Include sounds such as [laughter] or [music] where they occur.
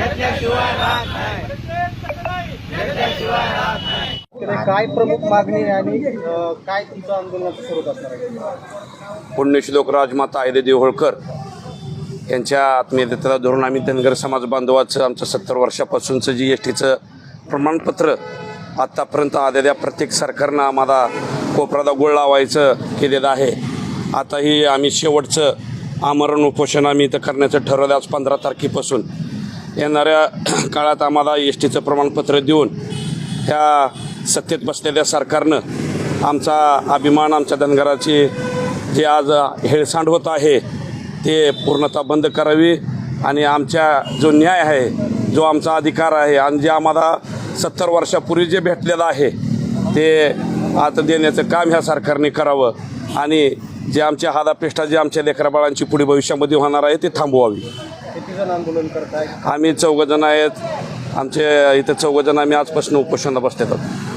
घेतल्याशिवाय राहत नाही. घेतल्याशिवाय राहत नाही. तर काय प्रमुख मागणी आणि काय तुमचं आंदोलनाचं स्वरूप असणार आहे? पुण्यश्लोक राजमाता अहिल्यादेवी होळकर यांच्या आत्मीयतेला धरून आम्ही धनगर समाज बांधवाचं आमचं सत्तर वर्षापासूनचं जी एस टीचं प्रमाणपत्र आत्तापर्यंत आलेल्या प्रत्येक सरकारनं आम्हाला कोपरादा गुळ लावायचं केलेलं आहे. आताही आम्ही शेवटचं आमरण उपोषण आम्ही इथं करण्याचं ठरवलं आज पंधरा तारखेपासून येणाऱ्या [clears throat] काळात आम्हाला एस टीचं प्रमाणपत्र देऊन ह्या सत्तेत बसलेल्या सरकारनं आमचा अभिमान आमच्या धनगराची जे आज हेळसांड होत आहे ते पूर्णतः बंद करावी आणि आमच्या जो न्याय आहे जो आमचा अधिकार आहे आणि जे आम्हाला सत्तर वर्षापूर्वी जे भेटलेलं आहे ते आता देण्याचं काम ह्या सरकारने करावं. आणि जे आमच्या हादापेष्टा जे आमच्या लेकराबाळांची पुढे भविष्यामध्ये होणार आहे ते थांबवावी. आम्ही चौघजण आहेत. आमचे इथं चौघजण आम्ही आजपासून उपोषणाला बसलेत. आहोत